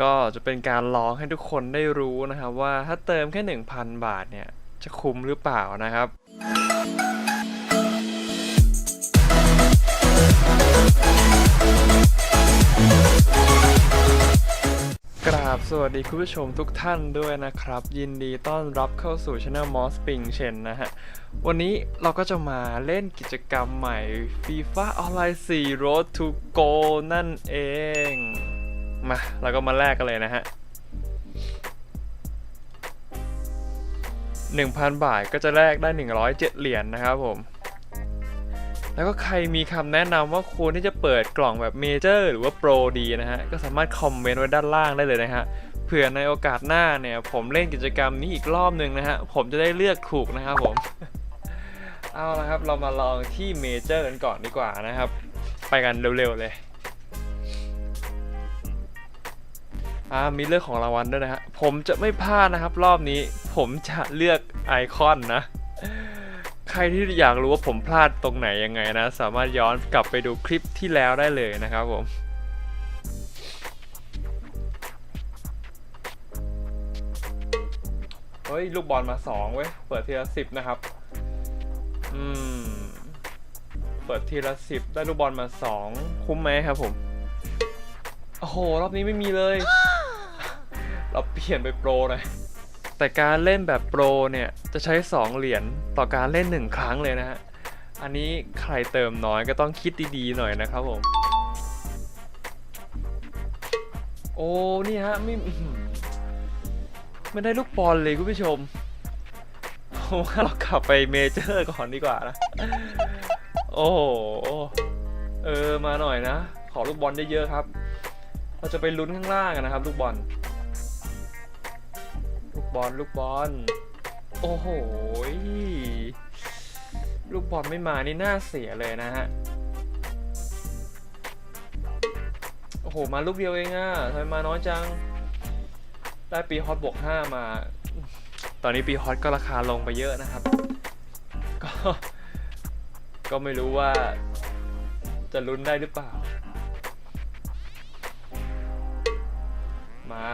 ก็จะเป็นการลองให้ทุกคนได้รู้นะครับว่าถ้าเติมแค่ 1,000 บาทเนี่ย จะคุ้มหรือเปล่านะครับ กราบสวัสดีคุณผู้ชมทุกท่านด้วยนะครับ ยินดีต้อนรับเข้าสู่ช anel Moss Ping Chen นะฮะ วันนี้เราก็จะมาเล่นกิจกรรมใหม่ FIFA Online 4 Road to Go นั่นเอง มาเราก็มาแลกกันเลยนะฮะ1,000 บาทก็จะแลกได้ 107 เหรียญนะครับผม แล้วก็ใครมีคำแนะนำว่าควรที่จะเปิดกล่องแบบเมเจอร์หรือว่าโปรดีนะฮะ ก็สามารถคอมเมนต์ไว้ด้านล่างได้เลยนะฮะ เผื่อในโอกาสหน้าเนี่ย ผมเล่นกิจกรรมนี้อีกรอบหนึ่งนะฮะ ผมจะได้เลือกถูกนะครับผม เอาละครับ เรามาลองที่เมเจอร์กันก่อนดีกว่านะครับ ไปกันเร็วๆเลย อ่ามีเรื่องของรางวัลด้วยนะฮะผมจะไม่พลาดนะครับ รอบนี้ผมจะเลือกไอคอนนะ ใครที่อยากรู้ว่าผมพลาดตรงไหนยังไงนะ สามารถย้อนกลับไปดูคลิปที่แล้วได้เลยนะครับผมเฮ้ย ลูกบอลมาสองเว้ย เปิดทีละสิบนะครับ อืม เปิดทีละสิบได้ลูกบอลมาสองคุ้มไหมครับผม โอ้โห รอบนี้ไม่มีเลย เราเปลี่ยนไปโปรหน่อยแต่การเล่นแบบโปรเนี่ยจะใช้ 2 เหรียญต่อการเล่น 1 ครั้งเลยนะฮะ อันนี้ใครเติมน้อยก็ต้องคิดดีๆหน่อยนะครับผม โอ้นี่ฮะไม่ไม่ได้ลูกบอลเลยคุณผู้ชมผมว่าเรากลับไปเมเจอร์ก่อนดีกว่านะ โอ้เออมาหน่อยนะ ขอลูกบอลเยอะๆครับ เราจะไปลุ้นข้างล่างกันนะครับ ลูกบอล บอลลูกบอล โอ้โห ลูกบอลไม่มานี่น่าเสียเลยนะฮะ โอ้โห มาลูกเดียวเองอะทำไมมาน้อยจัง ได้ปีฮอตบวก5มา ตอนนี้ปีฮอตก็ราคาลงไปเยอะนะครับ ก็ ก็ไม่รู้ว่าจะลุ้นได้หรือเปล่า มา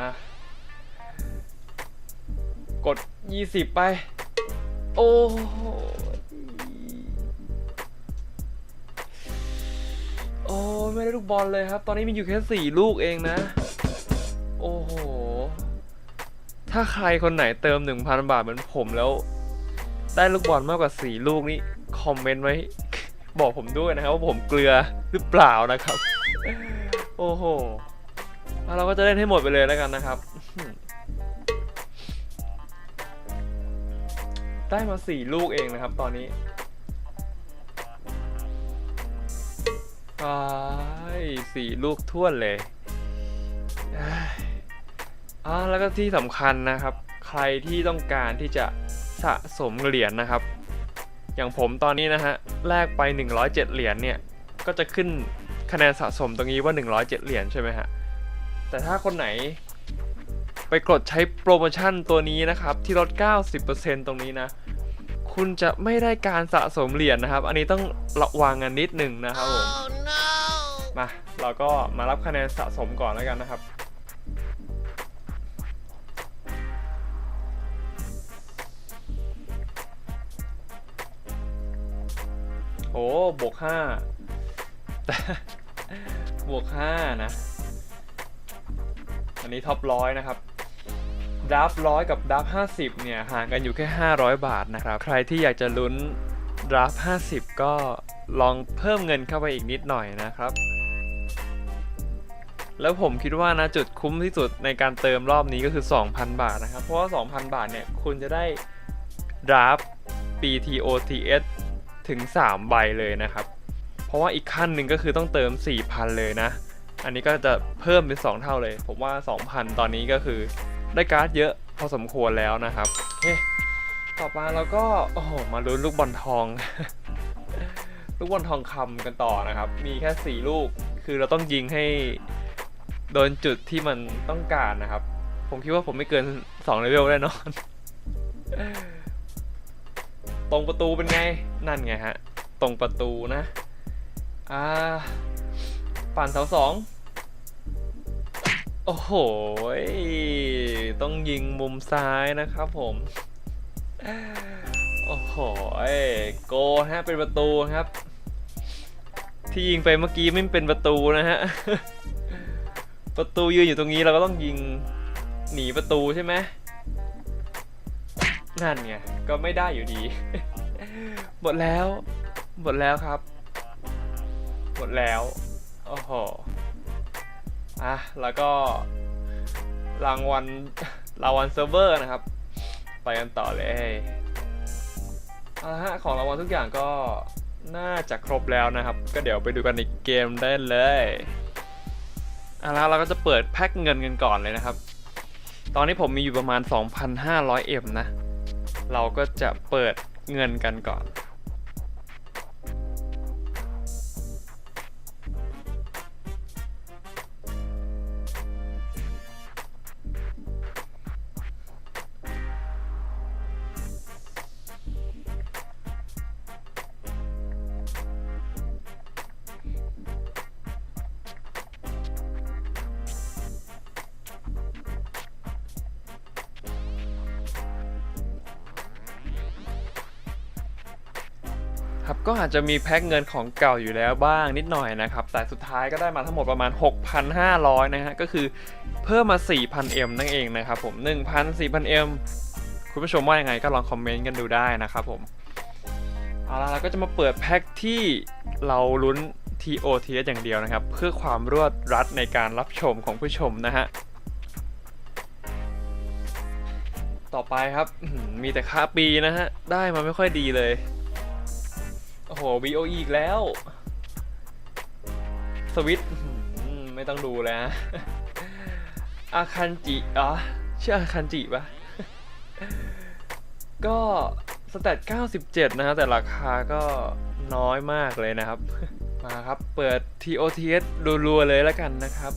กด 20 ไป โอ้โหโอ้ไม่ได้ลูกบอลเลยครับ ตอนนี้มีอยู่แค่ 4 ลูกเองนะ โอ้โห ถ้าใครคนไหนเติม 1,000 บาทเหมือนผมแล้ว ได้ลูกบอลมากกว่า 4 ลูกนี่คอมเมนต์ไว้บอกผมด้วยนะครับว่าผมเกลือหรือเปล่านะครับ โอ้โหเราก็จะเล่นให้หมดไปเลยแล้วกันนะครับ ได้มาสี่ลูกเองนะครับตอนนี้ไอ้ายสี่ลูกท้วนเลยอ้ยอ่าแล้วก็ที่สำคัญนะครับ ใครที่ต้องการที่จะสะสมเหรียญนะครับ อย่างผมตอนนี้นะฮะแลกไป 107 เหรียญเนี่ย ก็จะขึ้นคะแนนสะสมตรงนี้ว่า 107 เหรียญใช่ไหมฮะ แต่ถ้าคนไหน ไปกดใช้โปรโมชั่นตัวนี้นะครับ ที่ลด 90%ตรงนี้นะ คุณจะไม่ได้การสะสมเหรียญนะครับ อันนี้ต้องระวังกันนิดหนึ่งนะครับผมมาเราก็มารับคะแนนสะสมก่อนแล้วกันนะครับโอ้บวกห้าแต่บวกห้านะ อันนี้ท็อปร้อยนะครับ ดับร้อยกับดับห้าสิบเนี่ย ห่างกันอยู่แค่ 500 บาทนะครับ ใครที่อยากจะลุ้นดับห้าสิบก็ลองเพิ่มเงินเข้าไปอีกนิดหน่อยนะครับ แล้วผมคิดว่านะจุดคุ้มที่สุดในการเติมรอบนี้ก็คือ 2,000 บาทนะครับ เพราะว่า 2,000 บาทเนี่ย คุณจะได้ดับ BTOTS ถึง 3 ใบเลยนะครับ เพราะว่าอีกขั้นหนึ่งก็คือต้องเติม 4,000 เลยนะ อันนี้ก็จะเพิ่มเป็น 2 เท่าเลย ผมว่า 2,000 ตอนนี้ก็คือ ได้การ์ดเยอะพอสมควรแล้วนะครับโอเคต่อมาเราก็โอ้โหมาลุ้นลูกบอลทอง ลูกบอลทองคำกันต่อนะครับ มีแค่4ลูกคือเราต้องยิงให้โดนจุดที่มันต้องการนะครับ ผมคิดว่าผมไม่เกิน2เลเวลแน่นอน ตรงประตูเป็นไงนั่นไงฮะ ตรงประตูนะ อ่า ปั่นเสาสอง โอ้โห ต้องยิงมุมซ้ายนะครับผม โอ้โหโกฮะ เป็นประตูครับ ที่ยิงไปเมื่อกี้ไม่เป็นประตูนะฮะ ประตูยืนอยู่ตรงนี้เราก็ต้องยิงหนีประตูใช่ไหมนั่นไง ก็ไม่ได้อยู่ดี หมดแล้ว หมดแล้วครับ หมดแล้ว โอ้โหะแล้วก็รางวัลรางวัลเซิร์ฟเวอร์นะครับ ไปกันต่อเลยเอาละฮะของรางวัลทุกอย่างก็น่าจะครบแล้วนะครับ ก็เดี๋ยวไปดูกันในเกมได้เลยเอาละเราก็จะเปิดแพ็คเงินกันก่อนเลยนะครับ ตอนนี้ผมมีอยู่ประมาณ 2,500เอ็มนะ เราก็จะเปิดเงินกันก่อน ก็อาจจะมีแพ็คเงินของเก่าอยู่แล้วบ้างนิดหน่อยนะครับ แต่สุดท้ายก็ได้มาทั้งหมดประมาณ 6,500 นะฮะ ก็คือเพิ่มมา 4,000M นั่นเองนะครับผม 1,000 4,000M คุณผู้ชมว่ายังไงก็ลองคอมเมนต์กันดูได้นะครับผม เอาล่ะเราก็จะมาเปิดแพ็คที่เราลุ้น TOTS อย่างเดียวนะครับ เพื่อความรวดรัดในการรับชมของผู้ชมนะฮะต่อไปครับมีแต่ค่าปีนะฮะ ได้มาไม่ค่อยดีเลย โอ้โห VOE อีกแล้ว สวิตไม่ต้องดูแล้วอาคันจิอ๋อชื่ออาคันจิปะก็สแตท97 นะฮะแต่ราคาก็น้อยมากเลยนะครับ มาครับเปิด TOTS รัวๆเลยแล้วกันนะครับ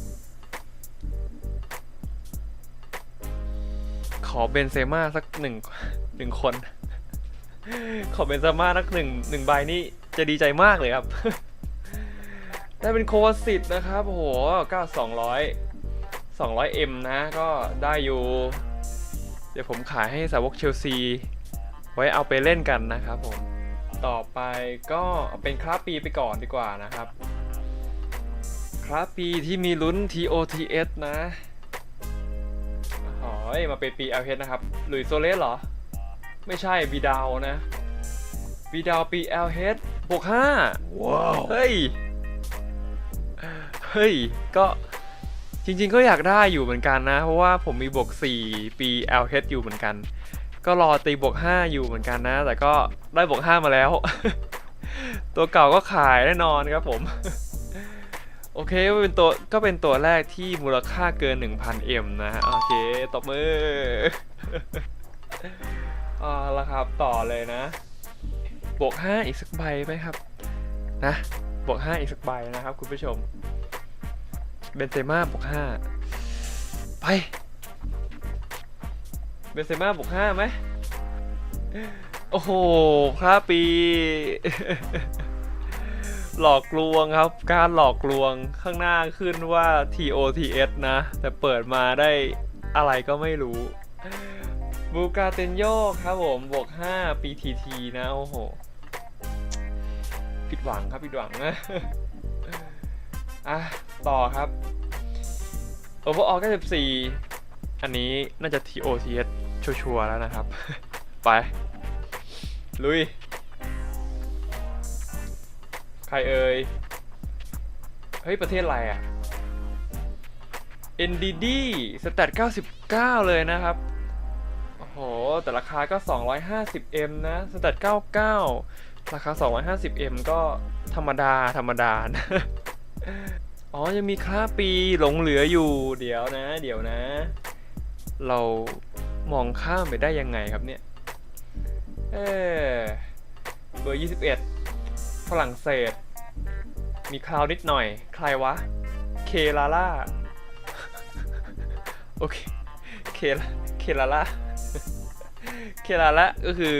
ขอเบนเซม่าสักหนึ่งหนึ่งคน ขอเบนเซม่าสักหนึ่งหนึ่งใบนี่จะดีใจมากเลยครับ ได้เป็นโควาสิตนะครับโอ้โหก็200 200M นะ ก็ได้อยู่ เดี๋ยวผมขายให้สาวกเชลซี ไว้เอาไปเล่นกันนะครับผม ต่อไปก็เป็นคราปีไปก่อนดีกว่านะครับ คราปีที่มีลุ้น TOTS นะหอยมาเป็นปี LH นะครับ หลุยโซเลสเหรอ ไม่ใช่บีดาวนะบีดาวปี LH บวก5ว้าวเฮ้ย เฮ้ย ก็จริงๆก็อยากได้อยู่เหมือนกันนะ เพราะว่าผมมีบวก4ปี LH อยู่เหมือนกัน ก็รอตีบวก5อยู่เหมือนกันนะ แต่ก็ได้บวก5มาแล้ว ตัวเก่าก็ขายแน่นอนครับผม โอเคก็เป็นตัวก็เป็นตัวแรกที่มูลค่าเกิน 1,000M นะฮะ โอเค ตบมือเอาละครับต่อเลยนะ บวก 5 อีกสักใบไหมครับ นะ บวก 5 อีกสักใบนะครับ คุณผู้ชม เบนเซม่าบวก 5 ไป เบนเซม่าบวก 5 ไหม โอ้โหพระปี หลอกลวงครับ การหลอกลวงข้างหน้าขึ้นว่า TOTS นะ แต่เปิดมาได้อะไรก็ไม่รู้ บูกาเตนโยครับผม บวก 5 PTT นะ โอ้โห ผิดหวังครับ ผิดหวังนะ อะ ต่อครับ Overall 94 อันนี้น่าจะ TOTS ชัวร์แล้วนะครับ ไป ลุย ใครเอ่ย เฮ้ย ประเทศอะไรอะ NDD สแตท99 เลยนะครับ แต่ราคาก็ 250M นะสแตท99 ราคา 250M ก็ธรรมดาธรรมดานะอ๋อ ยังมีค่าปีหลงเหลืออยู่ เดี๋ยวนะ เดี๋ยวนะ เรามองข้ามไปได้ยังไงครับเนี่ย เออเบอร์ 21 ฝรั่งเศส มีคราวนิดหน่อย ใครวะ เคลาล่า โอเค เคลาเคลาล่า เคลาล่าก็คือ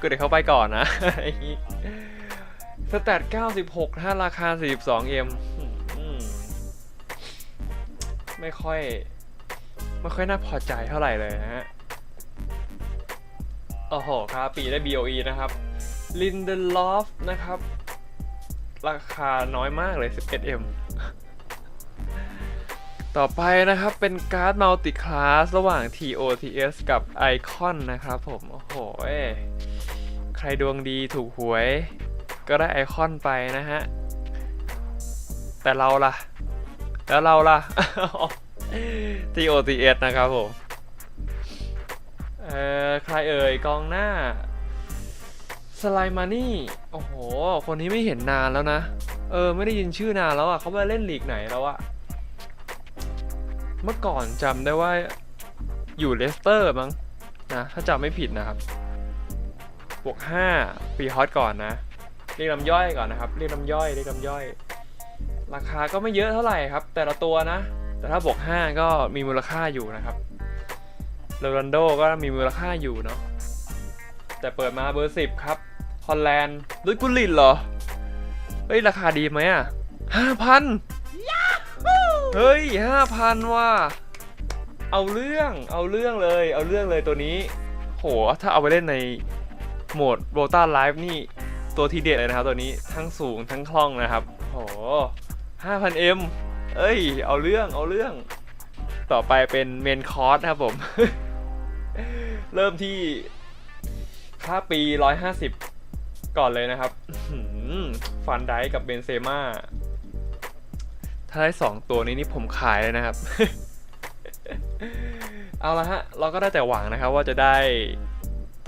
ก็เดี๋ยวเขาไปก่อนนะสแตท96 ถ้าราคา 42M อืมไม่ค่อย ไม่ค่อยน่าพอใจเท่าไหร่เลยนะฮะโอ้โหครับปีได้ BOE นะครับลินเดนลอฟนะครับ ราคาน้อยมากเลย 11M ต่อไปนะครับเป็นการ์ดมัลติคลาสระหว่าง TOTS กับ Icon นะครับผม โอ้โห ใครดวงดีถูกหวย ก็ได้ไอคอนไปนะฮะ แต่เราล่ะ แล้วเราล่ะ TOTS นะครับผม เอ่อ ใครเอ่ยกองหน้าสไลมานี่ โอ้โห คนนี้ไม่เห็นนานแล้วนะ เออ ไม่ได้ยินชื่อนานแล้วอะเขาไปเล่นลีกไหนแล้วอะ เมื่อก่อนจำได้ว่าอยู่เลสเตอร์มั้งนะ ถ้าจำไม่ผิดนะครับบวก5ปีฮอตก่อนนะ เรียกลำย่อยก่อนนะครับ เรียกลำย่อยเรียกลำย่อย ราคาก็ไม่เยอะเท่าไหร่ครับ แต่ละตัวนะ แต่ถ้าบวก5ก็มีมูลค่าอยู่นะครับโรนัลโดก็มีมูลค่าอยู่เนาะแต่เปิดมาเบอร์10ครับฮอลแลนด์ด้วยกุลินเหรอ เฮ้ย ราคาดีไหมอะห้าพัน เฮ้ยห้าพันว่ะเอาเรื่องเอาเรื่องเลย เอาเรื่องเลยตัวนี้ โหถ้าเอาไปเล่นในโหมดโรต้าไลฟ์นี่ตัวทีเด็ดเลยนะครับตัวนี้ทั้งสูงทั้งคล่องนะครับโห 5,000M เอ็มเฮ้ย เอาเรื่องเอาเรื่อง ต่อไปเป็นเมนคอร์สนะครับผม เริ่มที่ค่าปี 150 ก่อนเลยนะครับฟันไดกับเบนเซม่า ถ้าได้2ตัวนี้นี่ผมขายเลยนะครับ เอาละฮะ เราก็ได้แต่หวังนะครับ ว่าจะได้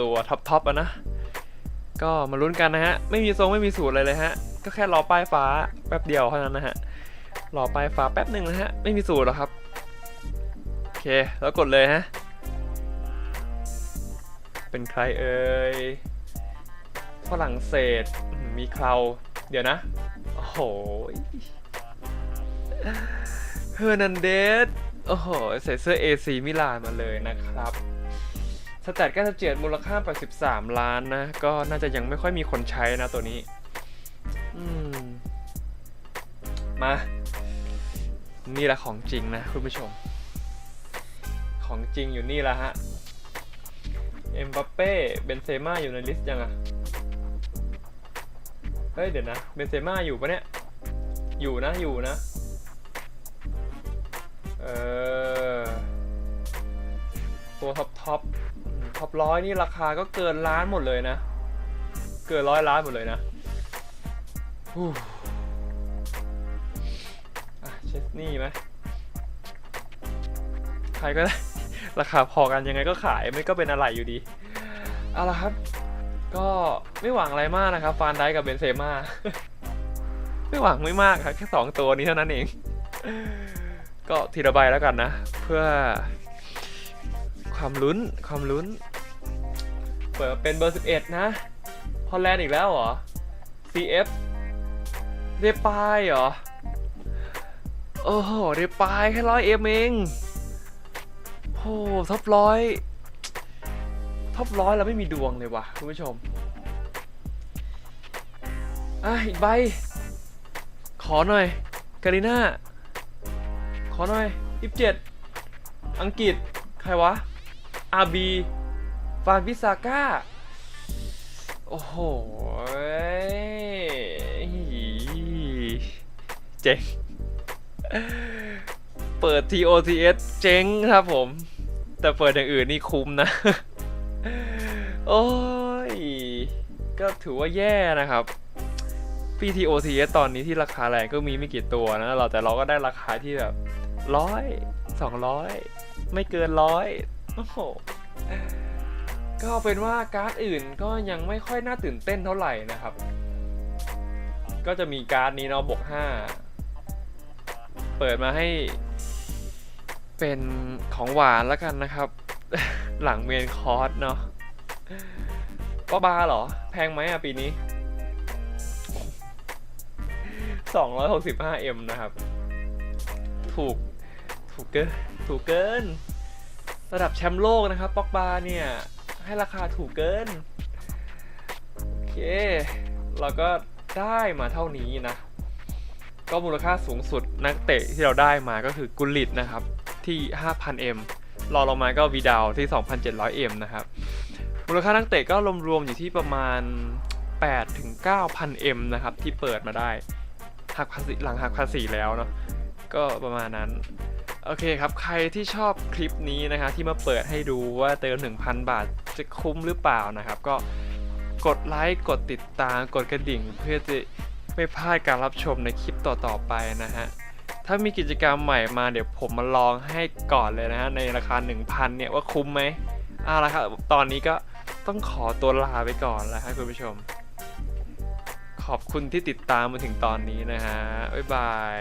ตัวท็อปทอปอะนะ ก็มาลุ้นกันนะฮะ ไม่มีทรงไม่มีสูตรเลยเลยฮะ ก็แค่รอป้ายฟ้าแป๊บเดียวเท่านั้นนะฮะ รอป้ายฟ้าแป๊บหนึ่งนะฮะ ไม่มีสูตรหรอกครับ โอเค แล้วกดเลยฮะ เป็นใครเอ่ย ฝรั่งเศสมมีเคราเดี๋ยวนะ โอ้โห เฮอร์นันเดส โอ้โห ใส่เสื้อ AC มิลานมาเลยนะครับ สแตท97มูลค่า 83 ล้านนะ ก็น่าจะยังไม่ค่อยมีคนใช้นะตัวนี้ อืม มา นี่แหละของจริงนะคุณผู้ชม ของจริงอยู่นี่แหละฮะ เอ็มบัปเป้ เบนเซม่าอยู่ในลิสต์ยังอะเฮ้ยเดี๋ยวนะ เบนเซม่าอยู่ปะเนี่ย อยู่นะ อยู่นะ เออ ตัวท็อปท็อปท็อปร้อยนี่ราคาก็เกินล้านหมดเลยนะ เกินร้อยล้านหมดเลยนะฮู้อะเชสนี่ไหมใครก็ได้ ราคาพอกันยังไงก็ขายไม่ก็เป็นอะไรอยู่ดี เอาละครับ ก็ไม่หวังอะไรมากนะครับ ฟานได้กับเบนเซม่า ไม่หวังไม่มากครับ แค่สองตัวนี้เท่านั้นเอง ก็ทีละใบแล้วกันนะ เพื่อความลุ้นความลุ้น เปิดเป็นเบอร์ 11 นะฮอลแลนด์อีกแล้วเหรอ CF เรปายเหรอ โอ้โหเรปายแค่ร้อยเอ็มเองโอ้ท็อปร้อยท็อปร้อยเราไม่มีดวงเลยว่ะคุณผู้ชม อะ อีกใบ ขอหน่อย การิน่า ขอหน่อยยี่สิบเจ็ดอังกฤษ ใครวะ อาบี ฟานพิซาก้า โอ้โหเจ๋งเปิด TOTS เจ๊งครับผม แต่เปิดอย่างอื่นนี่คุ้มนะ โอ้ย ก็ถือว่าแย่นะครับ PTOTS ตอนนี้ที่ราคาแรงก็มีไม่กี่ตัวนะ เราแต่เราก็ได้ราคาที่แบบ ร้อยสองร้อยไม่เกินร้อยโอ้โหก็เป็นว่าการ์ดอื่นก็ยังไม่ค่อยน่าตื่นเต้นเท่าไหร่นะครับ ก็จะมีการ์ดนี้เนาะบวก5เปิดมาให้ เป็นของหวานแล้วกันนะครับ หลังเมนคอร์สเนาะก็บาเหรอ แพงไหมอะปีนี้ 265M นะครับ ถูก ถูกเกินถูกเกิน ระดับแชมป์โลกนะครับป็อกบาเนี่ย ให้ราคาถูกเกิน โอเค เราก็ได้มาเท่านี้นะ ก็มูลค่าสูงสุดนักเตะที่เราได้มาก็คือกุลิตนะครับ ที่ 5,000M รองลงมาก็วีดาวที่ 2,700M นะครับ มูลค่านักเตะก็รวมๆอยู่ที่ประมาณ 8 ถึง 9,000M นะครับ ที่เปิดมาได้หักภาษีหลังหักภาษีแล้วเนาะก็ประมาณนั้น โอเคครับ ใครที่ชอบคลิปนี้นะฮะที่มาเปิดให้ดูว่าเติม 1,000 บาทจะคุ้มหรือเปล่านะครับ ก็กดไลค์กดติดตามกดกระดิ่ง เพื่อจะไม่พลาดการรับชมในคลิปต่อๆไปนะฮะถ้ามีกิจกรรมใหม่มาเดี๋ยวผมมาลองให้ก่อนเลยนะฮะในราคา 1,000 เนี่ยว่าคุ้มไหมเอาละครับตอนนี้ก็ต้องขอตัวลาไปก่อนแล้วครับคุณผู้ชม ขอบคุณที่ติดตามมาถึงตอนนี้นะฮะบ๊ายบาย